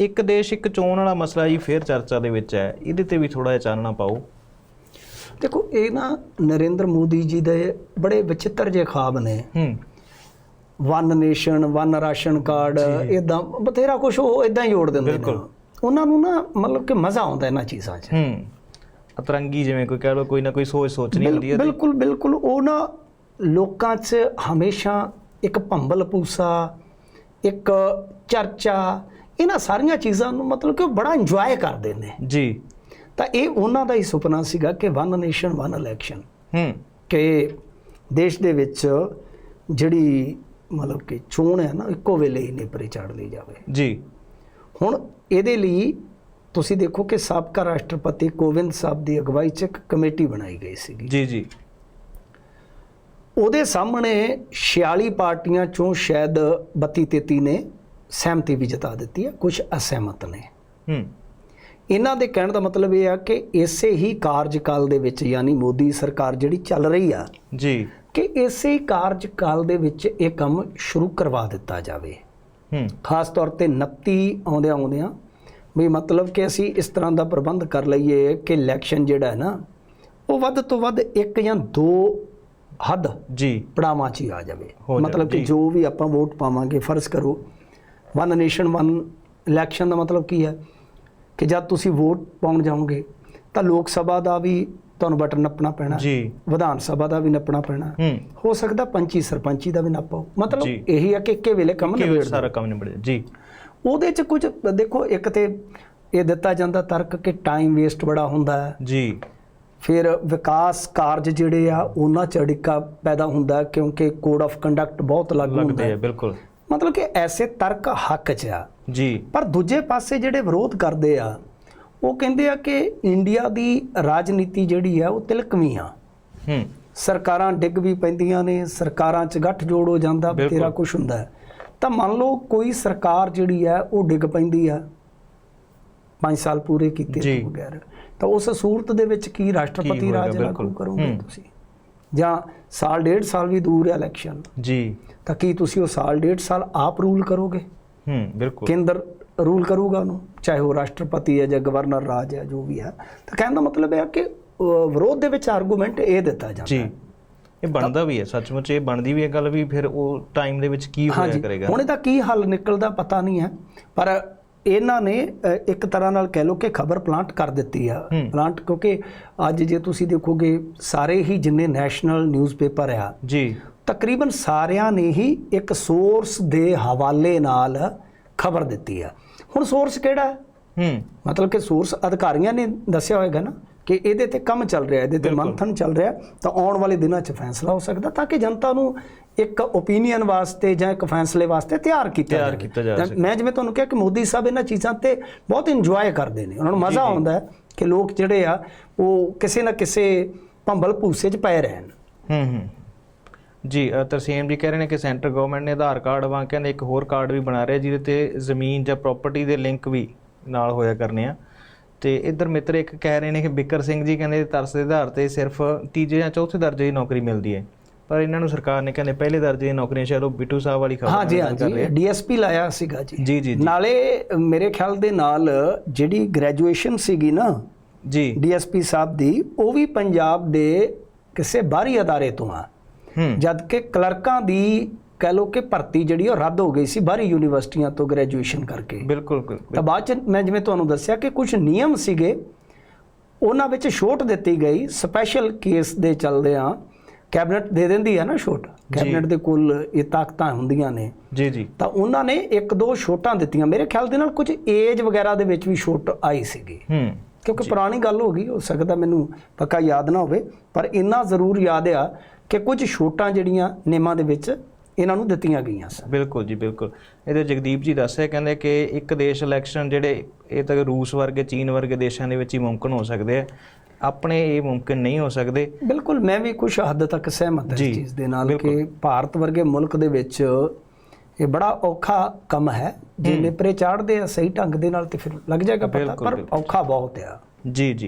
ਇੱਕ ਦੇਸ਼ ਇੱਕ ਚੋਣ ਵਾਲਾ ਮਸਲਾ ਜੀ ਫੇਰ ਚਰਚਾ ਦੇ ਵਿੱਚ ਹੈ। ਇਹਦੇ ਤੇ ਵੀ ਥੋੜਾ ਜਿਹਾ ਚਾਨਣਾ ਪਾਓ। ਦੇਖੋ ਇਹ ਨਾ ਨਰਿੰਦਰ ਮੋਦੀ ਜੀ ਦੇ ਬੜੇ ਵਿਚਿੱਤਰ ਜਿਹੇ ਖਾਬ ਨੇ। ਹੂੰ। One nation one ration card ਇਦਾਂ ਬਥੇਰਾ ਕੁਝ ਉਹ ਇਦਾਂ ਹੀ ਜੋੜ ਦਿੰਦੇ ਨੇ। ਬਿਲਕੁਲ। ਉਹਨਾਂ ਨੂੰ ਨਾ ਮਤਲਬ ਕਿ ਮਜ਼ਾ ਆਉਂਦਾ ਇਹਨਾਂ ਚੀਜ਼ਾਂ 'ਚ। ਹੂੰ। ਅਤਰੰਗੀ ਜਿਵੇਂ ਕੋਈ ਕਹਿ ਲਓ ਕੋਈ ਨਾ ਕੋਈ ਸੋਚ ਸੋਚਣੀ ਹੁੰਦੀ ਹੈ ਬਿਲਕੁਲ ਬਿਲਕੁਲ। ਉਹ ਨਾ ਲੋਕਾਂ 'ਚ ਹਮੇਸ਼ਾ ਇੱਕ ਭੰਬਲ ਪੂਸਾ ਇੱਕ ਚਰਚਾ ਇਹਨਾਂ ਸਾਰੀਆਂ ਚੀਜ਼ਾਂ ਨੂੰ ਮਤਲਬ ਕਿ ਬੜਾ ਇੰਜੋਏ ਕਰਦੇ ਨੇ। ਜੀ। ਤਾਂ ਇਹ ਉਹਨਾਂ ਦਾ ਹੀ ਸੁਪਨਾ ਸੀਗਾ ਕਿ ਵਨ ਨੇਸ਼ਨ ਵਨ ਇਲੈਕਸ਼ਨ ਹੂੰ। ਕਿ ਦੇਸ਼ ਦੇ ਵਿੱਚ ਜਿਹੜੀ ਮਤਲਬ ਕਿ ਚੋਣ ਹੈ ਨਾ ਇੱਕੋ ਵੇਲੇ ਹੀ ਨੇਪਰੇ ਚਾੜ ਲਈ ਜਾਵੇ। ਜੀ। ਹੁਣ ਇਹਦੇ ਲਈ ਤੁਸੀਂ ਦੇਖੋ ਕਿ ਸਾਬਕਾ ਰਾਸ਼ਟਰਪਤੀ ਕੋਵਿੰਦ ਸਾਹਿਬ ਦੀ ਅਗਵਾਈ 'ਚ ਇੱਕ ਕਮੇਟੀ ਬਣਾਈ ਗਈ ਸੀਗੀ। ਜੀ ਜੀ। ਉਹਦੇ ਸਾਹਮਣੇ 46 ਪਾਰਟੀਆਂ ਚੋਂ ਸ਼ਾਇਦ 32 33 ਨੇ ਸਹਿਮਤੀ ਵੀ ਜਤਾ ਦਿੱਤੀ ਹੈ ਕੁਝ ਅਸਹਿਮਤ ਨੇ। ਹੂੰ। ਇਹਨਾਂ ਦੇ ਕਹਿਣ ਦਾ ਮਤਲਬ ਇਹ ਆ ਕਿ ਇਸੇ ਹੀ ਕਾਰਜਕਾਲ ਦੇ ਵਿੱਚ ਯਾਨੀ ਮੋਦੀ ਸਰਕਾਰ ਜਿਹੜੀ ਚੱਲ ਰਹੀ ਆ ਜੀ। ਕਿ ਇਸੇ ਹੀ ਕਾਰਜਕਾਲ ਦੇ ਵਿੱਚ ਇਹ ਕੰਮ ਸ਼ੁਰੂ ਕਰਵਾ ਦਿੱਤਾ ਜਾਵੇ। ਹੂੰ। ਖਾਸ ਤੌਰ ਤੇ 29 ਆਉਂਦਿਆਂ ਆਉਂਦਿਆਂ ਵੀ ਮਤਲਬ ਕਿ ਅਸੀਂ ਇਸ ਤਰ੍ਹਾਂ ਦਾ ਪ੍ਰਬੰਧ ਕਰ ਲਈਏ ਕਿ ਇਲੈਕਸ਼ਨ ਜਿਹੜਾ ਹੈ ਨਾ ਉਹ ਵੱਧ ਤੋਂ ਵੱਧ ਇੱਕ ਜਾਂ ਦੋ ਹੱਦ ਜੀ। ਪੜਾਵਾਂ 'ਚ ਹੀ ਆ ਜਾਵੇ। ਮਤਲਬ ਕਿ। ਜੋ ਵੀ ਆਪਾਂ ਵੋਟ ਪਾਵਾਂਗੇ ਫਰਜ਼ ਕਰੋ ਵਨ ਨੇਸ਼ਨ ਵਨ ਇਲੈਕਸ਼ਨ ਦਾ ਮਤਲਬ ਕੀ ਹੈ ਕਿ ਜਦ ਤੁਸੀਂ ਵੋਟ ਪਾਉਣ ਜਾਓਗੇ ਤਾਂ ਲੋਕ ਸਭਾ ਦਾ ਵੀ ਤੁਹਾਨੂੰ ਬਟਨ ਨੱਪਣਾ ਪੈਣਾ ਜੀ। ਵਿਧਾਨ ਸਭਾ ਦਾ ਵੀ ਨੱਪਣਾ ਪੈਣਾ। ਹੂੰ। ਸਕਦਾ ਪੰਚੀ ਸਰਪੰਚੀ ਦਾ ਵੀ ਨੱਪੋ। ਮਤਲਬ। ਇਹੀ ਹੈ ਕਿ ਇੱਕੇ ਵੇਲੇ ਕੰਮ ਨਿਬੇੜ ਸਾਰਾ ਕੰਮ ਨਿਬੜ ਜਾ। ਜੀ ਉਹਦੇ 'ਚ ਕੁਝ ਦੇਖੋ ਇੱਕ ਤੇ ਇਹ ਦਿੱਤਾ ਜਾਂਦਾ ਤਰਕ ਕਿ ਟਾਈਮ ਵੇਸਟ ਬੜਾ ਹੁੰਦਾ ਹੈ। ਜੀ। ਫਿਰ ਵਿਕਾਸ ਕਾਰਜ ਜਿਹੜੇ ਆ ਉਹਨਾਂ ਚ ਅੜਿੱਕਾ ਪੈਦਾ ਹੁੰਦਾ ਕਿਉਂਕਿ ਕੋਡ ਆਫ ਕੰਡਕਟ ਬਹੁਤ ਲਾਗੂ ਹੁੰਦਾ ਲੱਗਦੇ ਆ ਹੈ ਬਿਲਕੁਲ। ਮਤਲਬ ਕਿ ਐਸੇ ਤਰਕ ਹੱਕ 'ਚ ਆ ਜੀ ਪਰ ਦੂਜੇ ਪਾਸੇ ਜਿਹੜੇ ਵਿਰੋਧ ਕਰਦੇ ਆ ਉਹ ਕਹਿੰਦੇ ਆ ਕਿ ਇੰਡੀਆ ਦੀ ਰਾਜਨੀਤੀ ਜਿਹੜੀ ਆ ਉਹ ਤਿਲਕਵੀਂ ਆ ਹੂੰ ਸਰਕਾਰਾਂ ਡਿੱਗ ਵੀ ਪੈਂਦੀਆਂ ਨੇ ਸਰਕਾਰਾਂ 'ਚ ਗੱਠ ਜੋੜ ਹੋ ਜਾਂਦਾ। ਬਥੇਰਾ ਕੁਝ ਹੁੰਦਾ ਤਾਂ ਮੰਨ ਲਓ ਕੋਈ ਸਰਕਾਰ ਜਿਹੜੀ ਹੈ ਉਹ ਡਿੱਗ ਪੈਂਦੀ ਆ 5 ਸਾਲ ਪੂਰੇ ਕੀਤੇ ਜੀ। ਤੋਂ ਬਗੈਰ ਤਾਂ ਉਸ ਸੂਰਤ ਦੇ ਵਿੱਚ ਕੀ ਰਾਸ਼ਟਰਪਤੀ ਰਾਜ ਲਾਗੂ। ਕਰੋਗੇ। ਤੁਸੀਂ ਜਾਂ ਸਾਲ ਡੇਢ ਸਾਲ ਵੀ ਦੂਰ ਹੈ ਇਲੈਕਸ਼ਨ ਜੀ। ਤਾਂ ਕੀ ਤੁਸੀਂ ਉਹ ਸਾਲ ਡੇਢ ਸਾਲ ਆਪ ਰੂਲ ਕਰੋਗੇ? ਹੂੰ ਬਿਲਕੁਲ। ਕੇਂਦਰ ਰੂਲ ਕਰੂਗਾ ਉਹਨੂੰ? ਚਾਹੇ ਉਹ ਰਾਸ਼ਟਰਪਤੀ ਹੈ ਜਾਂ ਗਵਰਨਰ ਰਾਜ ਹੈ ਜੋ ਵੀ ਹੈ। ਤਾਂ ਕਹਿਣ ਦਾ ਮਤਲਬ ਹੈ ਕਿ ਵਿਰੋਧ ਦੇ ਵਿੱਚ ਆਰਗੂਮੈਂਟ ਇਹ ਦਿੱਤਾ ਜਾਂਦਾ ਜੀ। ਇਹ ਬਣਦਾ ਵੀ ਹੈ ਸੱਚਮੁੱਚ ਇਹ ਬਣਦੀ ਵੀ ਹੈ ਗੱਲ ਵੀ ਫਿਰ ਉਹ ਟਾਈਮ ਦੇ ਵਿੱਚ ਕੀ ਹੋਇਆ ਕਰੇਗਾ? ਹੁਣ ਇਹਦਾ ਕੀ ਹੱਲ ਨਿਕਲਦਾ ਪਤਾ ਨਹੀਂ ਹੈ ਪਰ ਇਹਨਾਂ ਨੇ ਇੱਕ ਤਰ੍ਹਾਂ ਨਾਲ ਕਹਿ ਲਓ ਕਿ ਖਬਰ ਪਲਾਂਟ ਕਰ ਦਿੱਤੀ ਆ। ਪਲਾਂਟ ਕਿਉਂਕਿ ਅੱਜ ਜੇ ਤੁਸੀਂ ਦੇਖੋਗੇ ਸਾਰੇ ਹੀ ਜਿੰਨੇ ਨੈਸ਼ਨਲ ਨਿਊਜ਼ਪੇਪਰ ਆ ਜੀ। ਤਕਰੀਬਨ ਸਾਰਿਆਂ ਨੇ ਹੀ ਇੱਕ ਸੋਰਸ ਦੇ ਹਵਾਲੇ ਨਾਲ ਖਬਰ ਦਿੱਤੀ ਆ। ਹੁਣ ਸੋਰਸ ਕਿਹੜਾ? ਹੈ। ਹੂੰ ਮਤਲਬ ਕਿ ਸੋਰਸ ਅਧਿਕਾਰੀਆਂ ਨੇ ਦੱਸਿਆ ਹੋਏਗਾ ਨਾ ਕਿ ਇਹਦੇ ਤੇ ਕੰਮ ਚੱਲ ਰਿਹਾ ਇਹਦੇ ਤੇ। ਮੰਥਨ ਚੱਲ ਰਿਹਾ ਤਾਂ ਆਉਣ ਵਾਲੇ ਦਿਨਾਂ 'ਚ ਫੈਸਲਾ ਹੋ ਸਕਦਾ ਤਾਂ ਕਿ ਜਨਤਾ ਨੂੰ ਇੱਕ ਓਪੀਨੀਅਨ ਵਾਸਤੇ ਜਾਂ ਇੱਕ ਫੈਸਲੇ ਵਾਸਤੇ ਤਿਆਰ ਕੀਤਾ ਤਿਆਰ। ਕੀਤਾ ਜਾ। ਮੈਂ ਜਿਵੇਂ ਤੁਹਾਨੂੰ ਕਿਹਾ ਕਿ ਮੋਦੀ ਸਾਹਿਬ ਇਹਨਾਂ ਚੀਜ਼ਾਂ ਤੇ ਬਹੁਤ ਇੰਜੋਏ ਕਰਦੇ ਨੇ। ਉਹਨਾਂ ਨੂੰ ਮਜ਼ਾ ਆਉਂਦਾ ਹੈ ਕਿ ਲੋਕ ਜਿਹੜੇ ਆ ਉਹ ਕਿਸੇ ਨਾ ਕਿਸੇ ਭੰਬਲ ਭੂਸੇ 'ਚ ਪਏ ਰਹਿਣ। ਹੂੰ ਹੂੰ। ਜੀ ਤਰਸੇਮ ਜੀ ਕਹਿ ਰਹੇ ਨੇ ਕਿ ਸੈਂਟਰ ਗਵਰਨਮੈਂਟ ਨੇ ਆਧਾਰ ਕਾਰਡ ਵਾਂਗ ਕਹਿੰਦੇ ਇੱਕ ਹੋਰ ਕਾਰਡ ਵੀ ਬਣਾ ਰਿਹਾ ਜਿਹਦੇ ਤੇ ਜ਼ਮੀਨ ਜਾਂ ਪ੍ਰਾਪਰਟੀ ਦੇ ਲਿੰਕ ਵੀ ਨਾਲ ਹੋਇਆ ਕਰਨੇ ਆ। ਤੇ ਇੱਧਰ ਮਿੱਤਰ ਇੱਕ ਕਹਿ ਰਹੇ ਨੇ ਕਿ ਬਿੱਕਰ ਸਿੰਘ ਜੀ ਕਹਿੰਦੇ ਤਰਸ ਦੇ ਆਧਾਰ ਤੇ ਸਿਰਫ ਤੀਜੇ ਜਾਂ ਚੌਥੇ ਦਰਜੇ ਦੀ ਨੌਕਰੀ ਮਿਲਦੀ ਹੈ। ਪਰ ਇਹਨਾਂ ਨੂੰ ਸਰਕਾਰ ਨੇ ਕਹਿੰਦੇ ਪਹਿਲੇ ਦਰਜੇ ਦੀਆਂ ਨੌਕਰੀਆਂ ਉਹ ਬਿੱਟੂ ਸਾਹਿਬ ਵਾਲੀ ਖਬਰ ਹਾਂਜੀ ਹਾਂਜੀ। ਡੀਐਸਪੀ ਲਾਇਆ ਸੀਗਾ ਜੀ। ਜੀ ਨਾਲੇ ਮੇਰੇ ਖਿਆਲ ਦੇ ਨਾਲ ਜਿਹੜੀ ਗ੍ਰੈਜੂਏਸ਼ਨ ਸੀਗੀ ਨਾ ਜੀ। ਡੀਐਸਪੀ ਸਾਹਿਬ ਦੀ ਉਹ ਵੀ ਪੰਜਾਬ ਦੇ ਕਿਸੇ ਬਾਹਰੀ ਅਦਾਰੇ ਤੋਂ ਆ। ਜਦ ਕਿ ਕਲਰਕਾਂ ਦੀ ਕਹਿ ਲੋ ਕਿ ਭਰਤੀ ਜਿਹੜੀ ਉਹ ਰੱਦ ਹੋ ਗਈ ਸੀ ਬਾਹਰੀ ਯੂਨੀਵਰਸਿਟੀਆਂ ਤੋਂ ਗ੍ਰੈਜੂਏਸ਼ਨ ਕਰਕੇ। ਬਿਲਕੁਲ ਬਿਲਕੁਲ। ਤਾਂ ਬਾਅਦ ਚ ਮੈਂ ਜਿਵੇਂ ਤੁਹਾਨੂੰ ਦੱਸਿਆ ਕਿ ਕੁਝ ਨਿਯਮ ਸੀਗੇ ਉਹਨਾਂ ਵਿੱਚ ਛੋਟ ਦਿੱਤੀ ਗਈ। ਸਪੈਸ਼ਲ ਕੇਸ ਦੇ ਚੱਲਦੇ ਆ। ਕੈਬਨਿਟ ਦੇ ਦਿੰਦੀ ਹੈ ਨਾ ਛੋਟ। ਕੈਬਨਿਟ ਦੇ ਕੋਲ ਇਹ ਤਾਕਤਾਂ ਹੁੰਦੀਆਂ ਨੇ। ਜੀ ਜੀ। ਤਾਂ ਉਹਨਾਂ ਨੇ ਇੱਕ ਦੋ ਛੋਟਾਂ ਦਿੱਤੀਆਂ। ਮੇਰੇ ਖਿਆਲ ਦੇ ਨਾਲ ਕੁਝ ਏਜ ਵਗੈਰਾ ਦੇ ਵਿੱਚ ਵੀ ਛੋਟ ਆਈ ਸੀਗੀ। ਹੂੰ ਕਿਉਂਕਿ ਪੁਰਾਣੀ ਗੱਲ ਹੋ ਗਈ ਹੋ ਸਕਦਾ ਮੈਨੂੰ ਪੱਕਾ ਯਾਦ ਨਾ ਹੋਵੇ। ਪਰ ਇੰਨਾ ਜ਼ਰੂਰ ਯਾਦ ਆ ਕਿ ਕੁਝ ਛੋਟਾਂ ਜਿਹੜੀਆਂ ਨਿਯਮਾਂ ਦੇ ਵਿੱਚ ਇਹਨਾਂ ਨੂੰ ਦਿੱਤੀਆਂ ਗਈਆਂ ਸਨ। ਬਿਲਕੁਲ ਜੀ ਬਿਲਕੁਲ। ਇਹਦੇ ਜਗਦੀਪ ਜੀ ਦੱਸਿਆ ਕਹਿੰਦੇ ਕਿ ਇੱਕ ਦੇਸ਼ ਇਲੈਕਸ਼ਨ ਜਿਹੜੇ ਇਹ ਤਾਂ ਰੂਸ ਵਰਗੇ ਚੀਨ ਵਰਗੇ ਦੇਸ਼ਾਂ ਦੇ ਵਿੱਚ ਹੀ ਮੁਮਕਨ ਹੋ ਸਕਦੇ ਆ। ਆਪਣੇ ਇਹ ਮੁਮਕਨ ਨਹੀਂ ਹੋ ਸਕਦੇ। ਬਿਲਕੁਲ ਮੈਂ ਵੀ ਕੁਝ ਹੱਦ ਤੱਕ ਸਹਿਮਤ ਹਾਂ ਇਸ ਚੀਜ਼ ਦੇ ਨਾਲ। ਕਿ ਭਾਰਤ ਵਰਗੇ ਮੁਲਕ ਦੇ ਵਿੱਚ ਇਹ ਬੜਾ ਔਖਾ ਕੰਮ ਹੈ। ਜੇ ਨੇਪਰੇ ਚਾੜਦੇ ਆ ਸਹੀ ਢੰਗ ਦੇ ਨਾਲ ਤੇ ਫਿਰ ਲੱਗ ਜਾਏਗਾ ਪਤਾ ਪਰ। ਔਖਾ ਬਹੁਤ ਆ। ਜੀ ਜੀ।